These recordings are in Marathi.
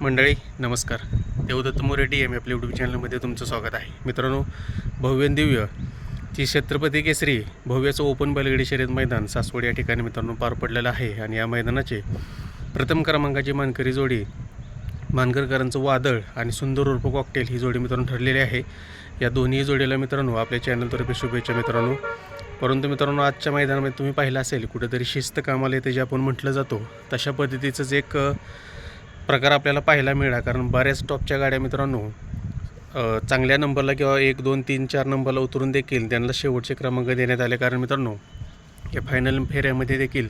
मंडळी नमस्कार. देवदत्त मोरे डी एम आपल्या यूट्यूब चॅनलमध्ये तुमचं स्वागत आहे. मित्रांनो भव्य दिव्य जी छत्रपती केसरी भव्याचं ओपन बैलगडी शर्यत मैदान सासवड या ठिकाणी मित्रांनो पार पडलेलं आहे. आणि या मैदानाचे प्रथम क्रमांकाची मानकरी जोडी मानकरकरांचं वादळ आणि सुंदर उर्फ कॉकटेल ही जोडी मित्रांनो ठरलेली आहे. या दोन्ही जोडीला मित्रांनो आपल्या चॅनलतर्फे शुभेच्छा मित्रांनो. परंतु मित्रांनो आजच्या मैदानामध्ये तुम्ही पाहिलं असेल कुठेतरी शिस्त कामाला येते जे आपण म्हटलं जातो तशा पद्धतीचंच एक प्रकार आपल्याला पाहायला मिळाला कारण बऱ्याच टॉपच्या गाड्या मित्रांनो चांगल्या नंबरला किंवा एक दोन तीन चार नंबरला उतरून देखील त्यांना शेवटचे क्रमांक देण्यात आले. कारण मित्रांनो या फायनल फेऱ्यामध्ये देखील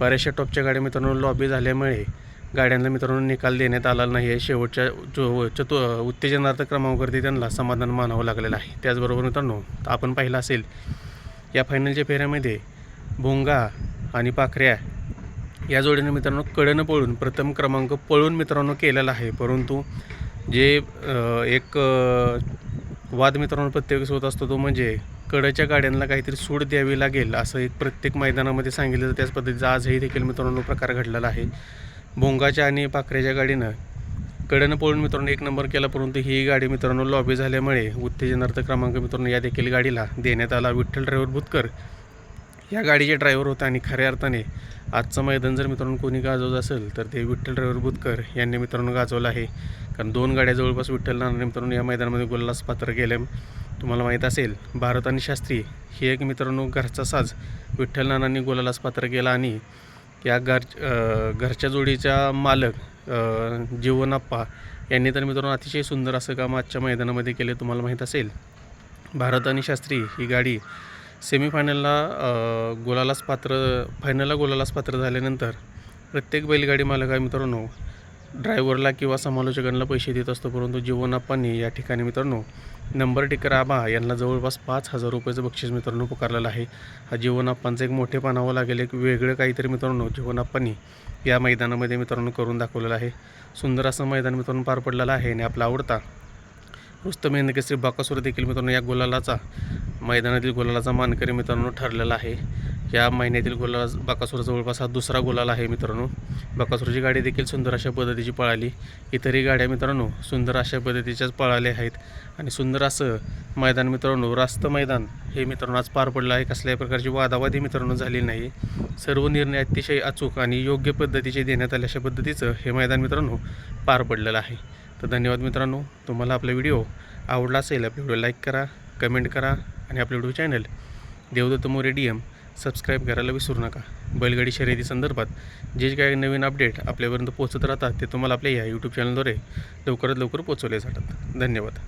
बऱ्याचशा टॉपच्या गाड्या मित्रांनो लॉबी झाल्यामुळे गाड्यांना मित्रांनो निकाल देण्यात आला नाही आहे. शेवटच्या जो चतु उत्तेजनार्थ क्रमांकावरती त्यांना समाधान मानावं लागलेलं आहे. त्याचबरोबर मित्रांनो आपण पाहिलं असेल या फायनलच्या फेऱ्यामध्ये भोंगा आणि पाखऱ्या या जोडीने मित्रांनो कडनं पळून प्रथम क्रमांक पळून मित्रांनो केलेला आहे. परंतु जे एक वाद मित्रांनो प्रत्येक होत असतो तो म्हणजे कडच्या गाड्यांना काहीतरी सूड द्यावी लागेल असं एक प्रत्येक मैदानामध्ये सांगितलं. तर त्याच पद्धतीचा आजही देखील मित्रांनो प्रकार घडलेला आहे. भोंगाच्या आणि पाखऱ्याच्या गाडीनं कडनं पळून मित्रांनो एक नंबर केला परंतु ही गाडी मित्रांनो लॉबी झाल्यामुळे उत्तेजनार्थ क्रमांक मित्रांनो या देखील गाडीला देण्यात आला. विठ्ठल ड्रायव्हर भुतकर या गाडीचे ड्रायव्हर होते आणि खऱ्या अर्थाने आजचं मैदान जर मित्रांनो कोणी गाजवत असेल तर ते विठ्ठल ड्रायव्हर बुतकर यांनी मित्रांनो गाजवलं आहे. कारण दोन गाड्या जवळपास विठ्ठल नानाने मित्रांनो या मैदानामध्ये गोल्लास पात्र केले तुम्हाला माहीत असेल भारत आणि शास्त्री ही एक मित्रांनो घरचा साज. विठ्ठल नानांनी गोलालास पात्र केला आणि या घर घरच्या जोडीचा मालक जीवनाप्पा यांनी तर मित्रांनो अतिशय सुंदर असं काम आजच्या मैदानामध्ये केले. तुम्हाला माहीत असेल भारत आणि शास्त्री ही गाडी सेमीफायनलला गोलालाच पात्र फायनलला गोलालाच पात्र झाल्यानंतर प्रत्येक बैलगाडी मालक आहे मित्रांनो ड्रायव्हरला किंवा समालोचकांना पैसे देत असतो परंतु जीवनाप्पांनी या ठिकाणी मित्रांनो नंबर टिकर आबा यांना जवळपास पाच हजार रुपयाचं बक्षीस मित्रांनो पुकारलेलं आहे. हा जीवनाप्पांचं एक मोठे पानावं लागेल एक वेगळं काहीतरी मित्रांनो जीवनाप्पांनी या मैदानामध्ये मित्रांनो करून दाखवलेलं आहे. सुंदर असं मैदान मित्रांनो पार पडलेलं आहे आणि आपला आवडता रुस्तम केसरी बाकासूर देखील मित्रांनो या गुलालाचा मैदानातील गुलालाचा मानकरी मित्रांनो ठरलेला आहे. या महिन्यातील गुलाला बाकासूर जवळपास हा दुसरा गुलाल आहे मित्रांनो. बाकासूरची गाडी देखील सुंदर अशा पद्धतीची पळाली. इतरही गाड्या मित्रांनो सुंदर अशा पद्धतीच्याच पळाल्या आहेत. आणि सुंदर असं मैदान मित्रांनो रास्त मैदान हे मित्रांनो आज पार पडलं आहे. कसल्याही प्रकारची वादावादी मित्रांनो झाली नाही. सर्व निर्णय अतिशय अचूक आणि योग्य पद्धतीचे देण्यात आले अशा पद्धतीचं हे मैदान मित्रांनो पार पडलेलं आहे. तर धन्यवाद मित्रांनो. तुम्हाला आपला व्हिडिओ आवडला असेल आपला व्हिडिओ लाईक करा कमेंट करा. आणि आपलं YouTube channel Devdatta More D M subscribe करायला विसरू नका. बैलगाडी शर्यती संदर्भात जे काही नवीन अपडेट आपल्यापर्यंत पोहोचत राहतात ते तुम्हाला आपल्या या यूट्यूब चॅनलद्वारे लवकरात लवकर पोहोचवले जातात. धन्यवाद.